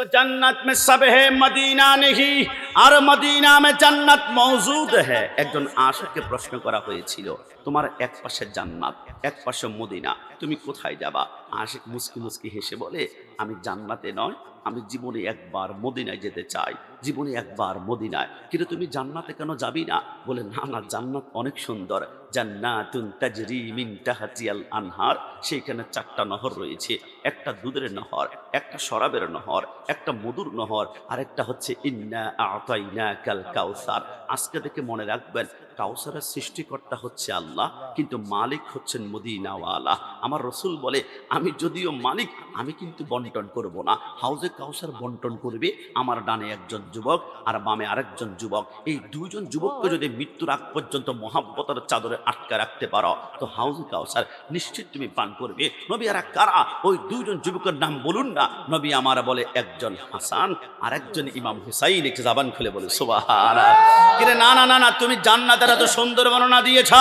तो जन्नत में सब है मदीना नहीं আর মদিনা মে জান্নাত মওজুদ है একজন আশিককে প্রশ্ন করা হয়েছিল তোমার এক পাশে জান্নাত এক পাশে মদিনা তুমি কোথায় যাবা আশিক মুস্কি মুস্কি হেসে বলে আমি জান্নাতে নয় আমি জীবনে একবার মদিনায় যেতে চাই, জীবনে একবার মদিনায়। কিন্তু তুমি জান্নাতে কেন যাবি না? বলে, না না, জান্নাত অনেক সুন্দর। আনহার। সেইখানে চারটা নহর রয়েছে। একটা দুধের নহর, একটা শরাবের নহর, একটা মধুর নহর আর একটা হচ্ছে, ইন্না আতাইনা কাল কাউসার। আজকে থেকে মনে রাখবেন কাউসারের সৃষ্টিকর্তা হচ্ছে আল্লাহ, কিন্তু মালিক হচ্ছেন মদিনাওয়ালা। আমার রসুল বলে, আমি যদিও মালিক, আমি কিন্তু বন্টন করব না। হাউজে কাউসার বন্টন করবে আমার ডানে একজন যুবক আর বামে আরেকজন যুবক। এই দুইজন যুবককে যদি মৃত্যুর আগ পর্যন্ত মহাব্বতার চাদরে আটকা রাখতে পারো, তো হাউজে কাউসার নিশ্চিত তুমি পান করবে। নবী আর কারা? ওই দুইজন যুবকের নাম বলুন না। নবী আমার বলে, একজন হাসান আর একজন ইমাম হুসাইন। একটু জাবান খুলে বলে সুবাহান কিরে, না না না না, তুমি জান্নাতের তো সুন্দর বর্ণনা দিয়েছ।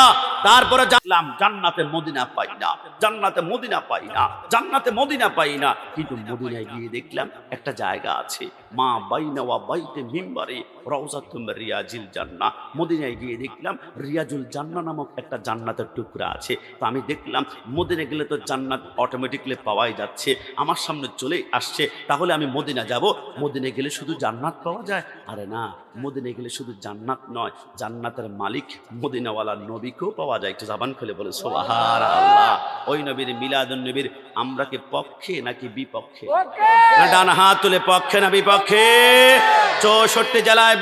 তারপরে জানলাম, জান্নাতে মদিনা পাই না। জান্নাতে মদিনা পাই না। জান্নাতে মদিনা পাই না। কিন্তু মদিনায় গিয়ে দেখলাম একটা জায়গা আছে। মা বাইনা ওয়া বাইতে মিম্বারে রওজাতুম রিয়াজিল জান্না। মদিনায় গিয়ে দেখলাম রিয়াজুল জান্না নামক একটা জান্নাতের টুকরা আছে। তো আমি দেখলাম মদিনা গেলে তো জান্নাত অটোমেটিকলি পাওয়াই যাচ্ছে। আমার সামনে চলে আসছে। তাহলে আমি মদিনা যাব। মদিনে গেলে শুধু জান্নাত পাওয়া যায়? আরে না মদিনে গেলে শুধু জান্নাত নয়। জান্নাতের মালিক মদিনাওয়ালা নবীকেও পাওয়া যায় একটু জাবান খুলে বলে সোহার আল্লাহ ওই নবীর মিলাদুন নবীর আমরা কি পক্ষে নাকি বিপক্ষে? না ডান হাত তুলে পক্ষে না বিপক্ষে? চৌষট্টি জেলায়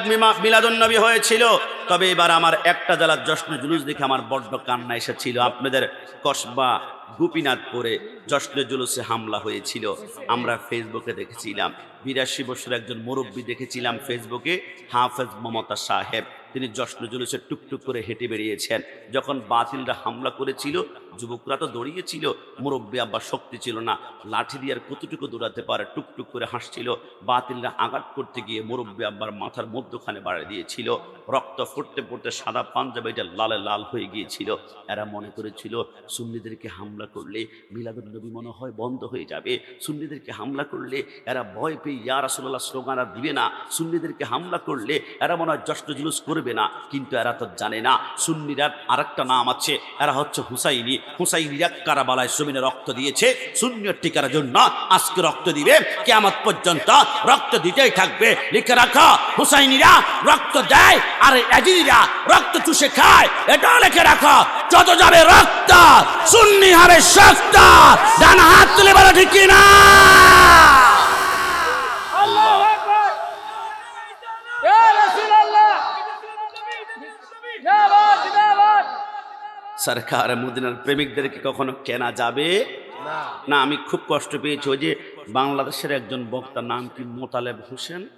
মিলাদুন নবী হয়েছিল। তবে এবার আমার একটা জেলার জশ্ন জুলুস দেখে আমার বড্ড কান্না এসেছিল। আপনাদের কসবা গোপীনাথপুরে জশ্ন জুলুসে হামলা হয়েছিল। আমরা ফেসবুকে দেখেছিলাম। বিরাশি বছর একজন মুরব্বী দেখেছিলাম ফেসবুকে হাফেজ মমতা সাহেব। তিনি জশ্ন জুলুসে টুকটুক করে হেঁটে বেরিয়েছেন। যখন বাতিলরা হামলা করেছিল যুবকরা তো দৌড়িয়েছিল, মুরব্বী আব্বা শক্তি ছিল না। লাঠি দিয়ে আর কতটুকু দৌড়াতে পারে, টুকটুক করে হাসছিল। বাতিলরা আঘাত করতে গিয়ে মুরব্বী আব্বার মাথার মধ্যখানে বাড়িয়ে দিয়েছিল। রক্ত ফুটতে ফুটতে সাদা পাঞ্জাবিটা লালে লাল হয়ে গিয়েছিল। এরা মনে করেছিল, সুন্নিদেরকে হামলা করলে মিলাদুল নবী মনে হয় বন্ধ হয়ে যাবে। সুন্নিদেরকে হামলা করলে এরা ভয় পেয়ে ইয়া রাসুল্লাহ স্লোগান আর দিবে না। সুন্নিদেরকে হামলা করলে এরা মনে হয় জষ্ট জুলুস করবে না। কিন্তু এরা তো জানে না সুন্নিরা আরেকটা নাম আছে, এরা হচ্ছে হুসাইনি। হুসাইনিরা কারাবালায় জমিনে রক্ত দিয়েছে। শূন্যের টিকার জন্য আজকে রক্ত দিবে। কেমন পর্যন্ত রক্ত দিতেই থাকবে। লিখে রাখো, হুসাইনিরা রক্ত দেয়, আর এজিরা রক্ত চুষে খায়। এটা লিখে রাখো, যত যাবে রক্ত, সুন্নি হবে শক্ত, ডান হাত তুলে বলো ঠিক না সরকার মুদিনার প্রেমিকদেরকে কখনো কেনা যাবে? না। আমি খুব কষ্ট পেয়েছি। ওই যে বাংলাদেশের একজন বক্তার নাম কি মোতালেব হোসেন?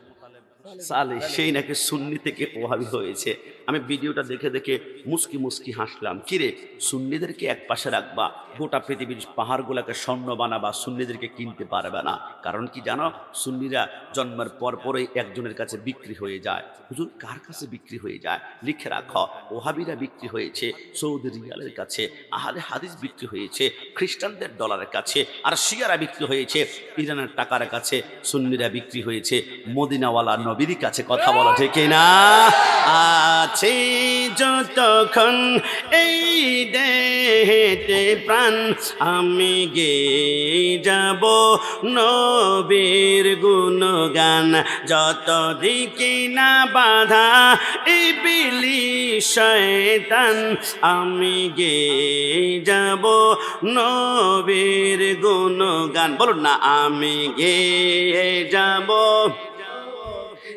সালে সেই নাকি সুন্নি থেকে প্রভাবিত হয়েছে। আমি ভিডিওটা দেখে দেখে মুস্কি মুস্কি হাসলাম। কিরে সুন্নিদেরকে এক পাশে রাখবা? গোটা পৃথিবীর পাহাড়গুলোকে স্বর্ণ বানাবা, সুন্নিদেরকে কিনতে পারবে না। কারণ কি জানো? সুন্নিরা জন্মের পর পরেই একজনের কাছে বিক্রি হয়ে যায়। হুজুর, কার কাছে বিক্রি হয়ে যায়? লিখে রাখো। ওহাবিরা বিক্রি হয়েছে সৌদি রিয়ালের কাছে আহারে হাদিস বিক্রি হয়েছে খ্রিস্টানদের ডলারের কাছে, আর শিয়ারা বিক্রি হয়েছে ইরানের টাকার কাছে। সুন্নিরা বিক্রি হয়েছে মদিনাওয়ালা নবীর কাছে কথা বলা, ঠিক না আছে যতক্ষণ এই দেহেতে প্রাণ, আমি গে যাব নবীর গুণগান। যত দিকে না বাধা, এই বিলি শয়তান আমি গে যাব নবীর গুণগান। বলুন না, আমি গে যাব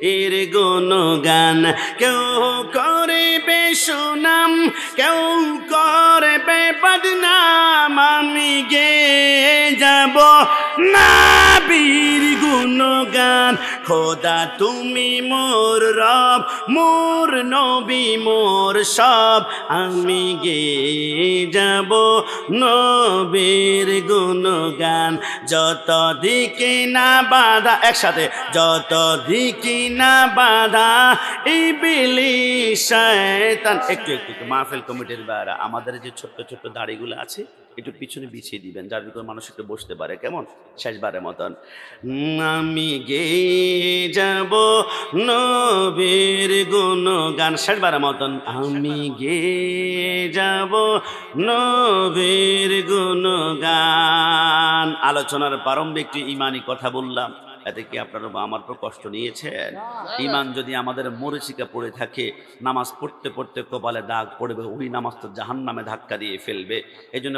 এর গুণগান। কেউ করে করবে সুনাম, কেউ করে করবে বদনাম। আমি গে যাব না বীর খোদা, তুমি মোর রব, মোর নবী, মোর সব। আমি গে যাব নবীর গুণগান। যত দিকে না বাধা, একসাথে, যত দিকে না বাধা এই বিলি শয়তান। একটু একটু একটু, মাহফিল কমিটির বারা আমাদের যে ছোট্ট ছোট্ট দাড়িগুলো আছে একটু পিছনে বিছিয়ে দিবেন যার ভিতরে মানুষ একটু বসতে পারে কেমন? শেষবারের মতন। আমি গে যাব নবীর গুণ গান শেষবারের মতন। আমি গে যাব নবীর গুণ গান আলোচনার প্রারম্ভে একটি ইমানি কথা বললাম। এতে কি আপনারা আমার উপর কষ্ট নিয়েছেন? ইমান যদি আমাদের মরিচিকা পড়ে থাকে নামাজ পড়তে পড়তে কপালে দাগ পড়বে ওই নামাজ তো জাহান নামে ধাক্কা দিয়ে ফেলবে। এই জন্য